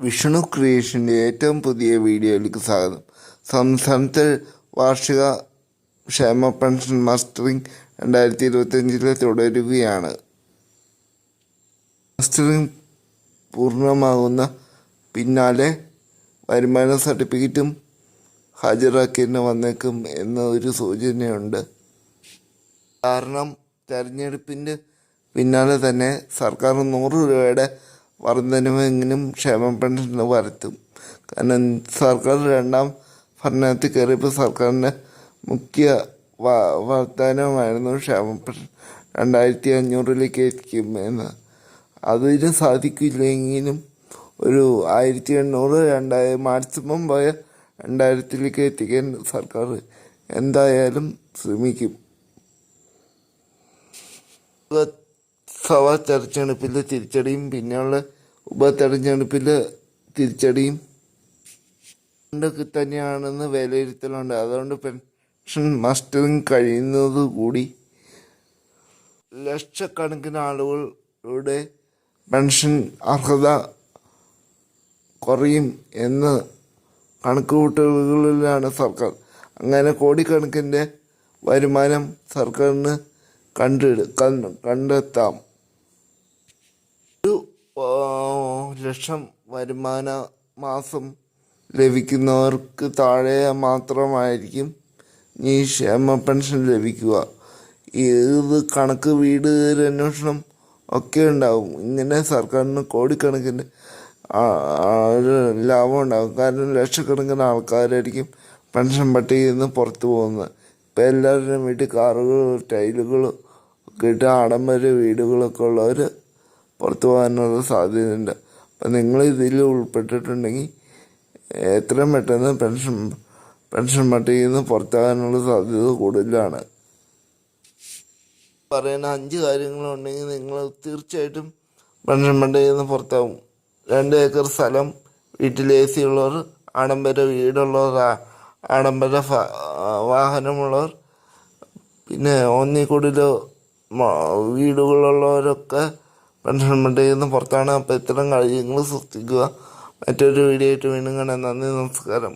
വിഷ്ണു ക്രിയേഷന്റെ ഏറ്റവും പുതിയ വീഡിയോയിലേക്ക് സ്വാഗതം. സംസ്ഥാനത്തെ വാർഷിക ക്ഷേമ പെൻഷൻ മസ്റ്ററിംഗ് രണ്ടായിരത്തി ഇരുപത്തഞ്ചിലെ തുടരുകയാണ്. മസ്റ്ററിംഗ് പൂർണമാകുന്ന പിന്നാലെ വരുമാന സർട്ടിഫിക്കറ്റും ഹാജരാക്കേണ്ടി വന്നേക്കും എന്ന ഒരു സൂചനയുണ്ട്. കാരണം തെരഞ്ഞെടുപ്പിന്റെ പിന്നാലെ തന്നെ സർക്കാർ നൂറ് രൂപയുടെ വർധനവെങ്കിലും ക്ഷേമ പെൻഷൻ വരുത്തും. കാരണം സർക്കാർ രണ്ടാം ഭരണത്തിൽ കയറിയപ്പോൾ സർക്കാരിന്റെ മുഖ്യ വാഗ്ദാനമായിരുന്നു ക്ഷേമ പെൻഷൻ രണ്ടായിരത്തി അഞ്ഞൂറിലേക്ക് എത്തിക്കും എന്ന്. അതിന് സാധിക്കില്ലെങ്കിലും ഒരു ആയിരത്തി എണ്ണൂറ് രണ്ടായി മാക്സിമം പോയ രണ്ടായിരത്തിലേക്ക് എത്തിക്കാൻ സർക്കാർ എന്തായാലും ശ്രമിക്കും. സഭാ തെരഞ്ഞെടുപ്പിൽ തിരിച്ചടിയും പിന്നെയുള്ള ഉപതെരഞ്ഞെടുപ്പിൽ തിരിച്ചടിയും ഒക്കെ തന്നെയാണെന്ന് വിലയിരുത്തലുണ്ട്. അതുകൊണ്ട് പെൻഷൻ മസ്റ്ററിങ് കഴിയുന്നത് കൂടി ലക്ഷക്കണക്കിന് ആളുകളുടെ പെൻഷൻ അർഹത കുറയും എന്ന് കണക്കുകൂട്ടലുകളിലാണ് സർക്കാർ. അങ്ങനെ കോടിക്കണക്കിന്റെ വരുമാനം സർക്കാരിന് കണ്ടെടു കണ്ട് കണ്ടെത്താം ഒരു ആ, ലക്ഷം വരുമാന മാസം ലഭിക്കുന്നവർക്ക് താഴെ മാത്രമായിരിക്കും ഈ ക്ഷേമ പെൻഷൻ ലഭിക്കുക. ഏത് കണക്ക് വീട് അന്വേഷണം ഒക്കെ ഉണ്ടാവും. ഇങ്ങനെ സർക്കാരിന് കോടിക്കണക്കിന് ലാഭം ഉണ്ടാകും കാരണം ലക്ഷക്കണക്കിന് ആൾക്കാരായിരിക്കും പെൻഷൻ പട്ടികയിൽ നിന്ന് പുറത്തു പോകുന്നത്. ഇപ്പം എല്ലാവരുടെയും വീട്ടിൽ കാറുകളും ടൈലുകളും ഒക്കെ ഇട്ട് ആഡംബര വീടുകളൊക്കെ ഉള്ളവർ പുറത്തു പോകാനുള്ള സാധ്യതയുണ്ട്. അപ്പം നിങ്ങൾ ഇതിൽ ഉൾപ്പെട്ടിട്ടുണ്ടെങ്കിൽ എത്രയും പെട്ടെന്ന് പെൻഷൻ പെൻഷൻ പട്ടികയിൽ നിന്ന് പുറത്താകാനുള്ള സാധ്യത കൂടുതലാണ്. പറയുന്ന അഞ്ച് കാര്യങ്ങളുണ്ടെങ്കിൽ നിങ്ങൾ തീർച്ചയായിട്ടും പെൻഷൻ പട്ടികയിൽ നിന്ന് പുറത്താവും. രണ്ട് ഏക്കർ സ്ഥലം വീട്ടിൽ എ സി ഉള്ളവർ ആഡംബര വീടുള്ളവർ ആഡംബര വാഹനമുള്ളവർ പിന്നെ ഒന്നി കൂടുതൽ വീടുകളുള്ളവരൊക്കെ പെൻഷൻ ചെയ്യുന്ന പുറത്താണ്. അപ്പോൾ ഇത്തരം കാര്യങ്ങൾ സൃഷ്ടിക്കുക മറ്റൊരു വീഡിയോ ആയിട്ട് വീണ്ടും കാണാൻ നന്ദി നമസ്കാരം.